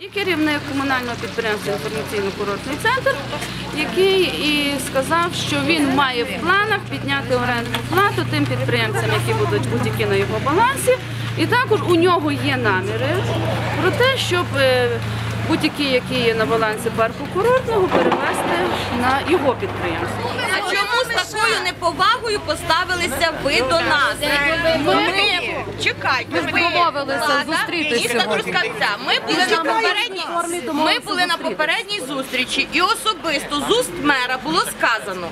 І керівник комунального підприємства інформаційно-курортний центр, який і сказав, що він має в планах підняти орендну плату тим підприємцям, які будуть будь-які на його балансі. І також у нього є наміри про те, щоб е, будь-які, які є на балансі парку курортного, перевести на його підприємство. А чому з такою неповагою поставилися ви до нас? Ми чекайте, ми домовилися зустрітися. Трускавця. Ми були на попередній ми були на попередній зустрічі, і особисто з уст мера було сказано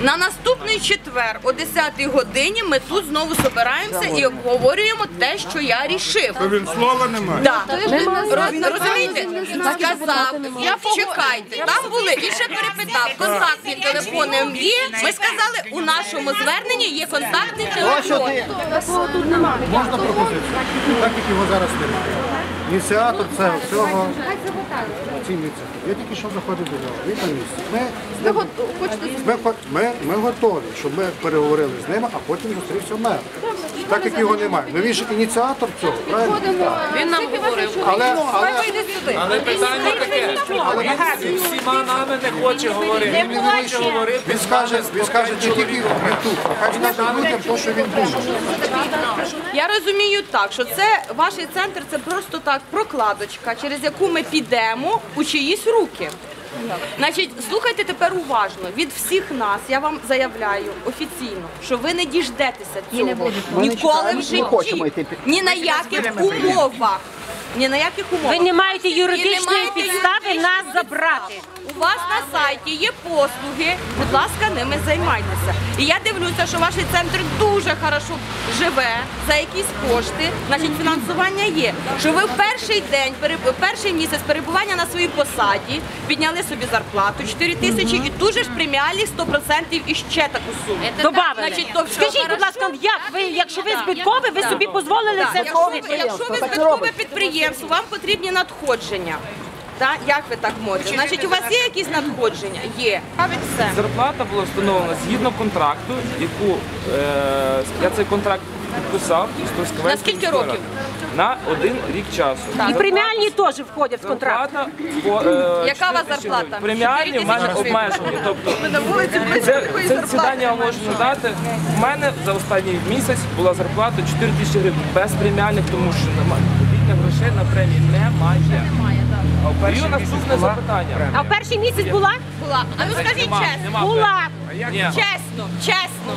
на наступний четвер о 10 годині. Ми тут знову збираємося і обговорюємо те, що я рішив. То він слова немає. Да. Роз- Розумієте? Сказав, чекайте, там були, і ще перепитав, контактні телефони є. Ми сказали, у нашому зверненні є контактний телефон. Можна пропозицію? Так як його зараз немає. Ініціатор цього всього ініціативі. Я тільки що заходив до нього. Він на місці. Ми, з ним- ми, хо- ми, ми готові, щоб ми переговорили з ними, а потім зустрівся мер. Так як його немає. Ну він ж ініціатор цього, правильно? Він нам говорив. Але, але, Але питання таке, він зі всіма нами не хоче говорити. Він не хоче говорити. він скаже, він скаже не тільки не тут, а хай скаже людям те, що він думає. Я розумію так, що це ваш центр це просто так прокладочка, через яку ми підемо у чиїсь руки. Значить, слухайте тепер уважно. Від всіх нас я вам заявляю офіційно, що ви не діждетеся цього ніколи в житті, ні на яких умовах. Ні на яких умовах. Ви не маєте І не юридичної маєте підстави юридичної нас забрати. У вас на сайті є послуги, будь ласка, ними займайтеся. І я дивлюся, що ваш центр дуже хорошо живе за якісь кошти, значить фінансування є. Що ви в перший день, перший місяць перебування на своїй посаді підняли собі зарплату 4 тисячі і дуже ж преміалі 100% і ще таку суму. Добавили. Значить, то все Скажіть, будь ласка, як ви, якщо ви збиткові, ви собі дозволили це зробити? якщо ви збиткове підприємство, вам потрібні надходження. Так? Як ви так можете? Значить, у вас є якісь надходження? Є. Все. Зарплата була встановлена згідно контракту, яку е, я цей контракт підписав із На скільки років? На один рік часу. І преміальні теж входять в контракт. Зарплата по, е, Яка у вас 4 тисячі зарплата? Преміальні в мене 4 тисячі обмежені. Тобто це, це сідання я можу надати. У мене за останній місяць була зарплата 4 тисячі гривень без преміальних, тому що немає. Вільних грошей на премії немає. І наступне запитання. А в перший місяць була? Була. А ну скажіть Нема, чесно. нема Була. Ні. Чесно, чесно.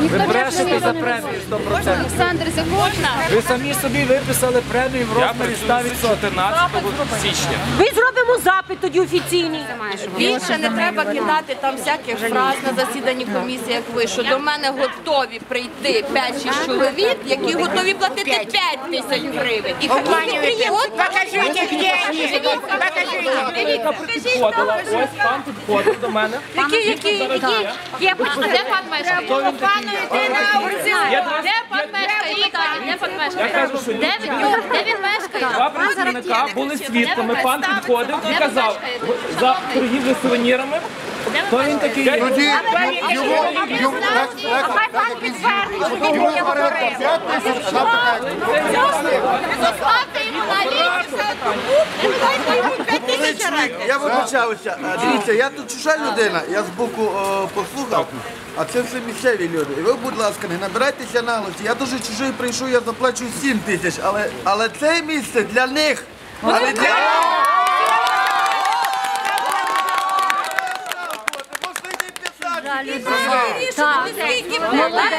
Ви брешете за премію 100%. Олександр, з Ви самі собі виписали премію в Я розмірі працюю 100%. з 14 січня. Ми зробимо запит тоді офіційний. Більше не треба кидати там всяких фраз на засіданні комісії, як ви, що до мене готові прийти 5-6 чоловік, які готові платити 5 тисяч гривень. І підприємці. Покажіть, Підходила, ось пан підходив до мене. Які, які, які? Є пан, а де пан мешкає? Я Де пан мешкає? Де пан мешкає? Де він, де він мешкає? два представника були свідками. Пан підходив і казав за торгівлю сувенірами. То він такий. Я Тоді його, його, так, так, так, як він його оренда 5 тисяч, а нам така, Я вибачаюся. Дивіться, я тут чужа людина, я з боку послухав, а це все місцеві люди. І ви, будь ласка, не набирайтеся на голосі. Я дуже чужий прийшов, я заплачу 7 тисяч, але, але це місце для них. А не для Можна йти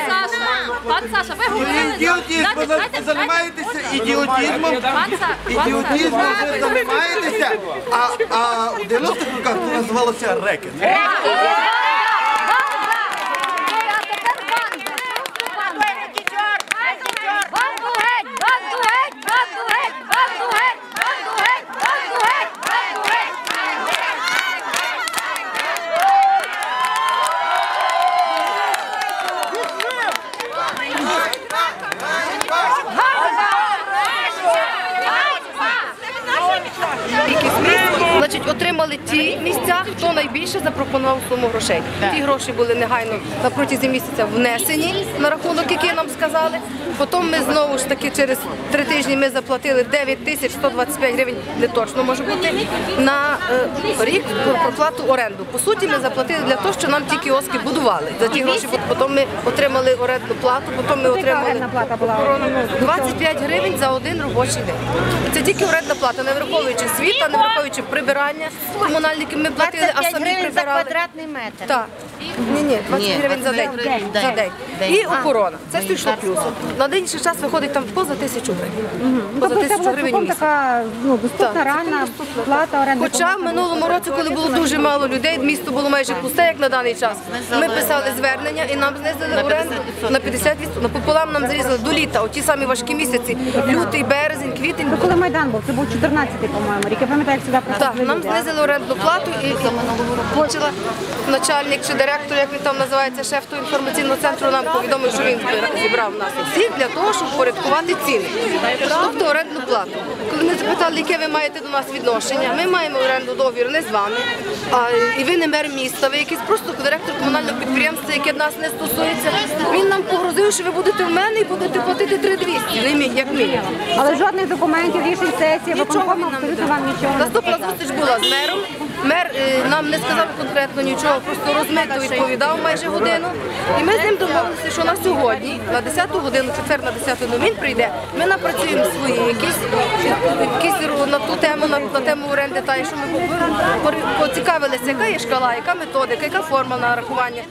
Саша, пан Саша, ви говорили... Ви займаєтеся. Пан Саша, Ідіотізмом ви займаєтеся, а, а у 90-х роках це називалося рекет. Банду Значить, отримали ті місця, хто найбільше. запропонував суму грошей. Ті гроші були негайно на протязі місяця внесені на рахунок, який нам сказали. Потім ми знову ж таки через три тижні ми заплатили 9 тисяч 125 гривень, не точно може бути, на е, рік про проплату оренду. По суті, ми заплатили для того, що нам ті кіоски будували. За ті гроші потім ми отримали орендну плату, потім ми отримали орендна плата була? 25 гривень за один робочий день. Це тільки орендна плата, не враховуючи світа, не враховуючи прибирання. Комунальники ми платили, а 25 гривень за квадратний метр. Так. Ні, ні, 20 гривень за день. За день. І охорона. Це все йшло плюсом. На денніший час виходить там поза тисячу гривень. Поза Тобто це тисячу була гривень цілком місяць. така ну, доступна рана плата оренди. Хоча в минулому році, коли було дуже мало людей, місто було майже пусте, як на даний час. Ми писали звернення і нам знизили оренду на 50%. Напополам нам зарізали до літа, оті самі важкі місяці. Лютий, березень, квітень. Ну, коли Майдан був, це був 14-й, по-моєму, рік. Я пам'ятаю, як сюди Так, приходили нам люди. знизили орендну плату і і почала начальник чи директор, як він там називається, шеф того інформаційного центру, нам повідомив, що він зібрав нас усіх для того, щоб порядкувати ціни. Тобто орендну плату. Коли ми запитали, яке ви маєте до нас відношення, ми маємо оренду договір не з вами, а і ви не мер міста, ви якийсь просто директор комунального підприємства, яке нас не стосується. Він нам погрозив, що ви будете в мене і будете платити 3200, не мі- як мінімум. Але жодних документів, рішень сесії, виконкому абсолютно вам нічого Наступна зустріч була з мером. Мер е, нам не сказав конкретно нічого, просто розмито відповідав майже годину. І ми з ним домовилися, що на сьогодні, на 10 годину, четвер на 10 годину він прийде. Ми напрацюємо свої якісь, на ту тему, на, на тему оренди, та що ми по- по- поцікавилися, яка є шкала, яка методика, яка форма нарахування.